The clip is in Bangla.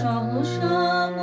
সহসাম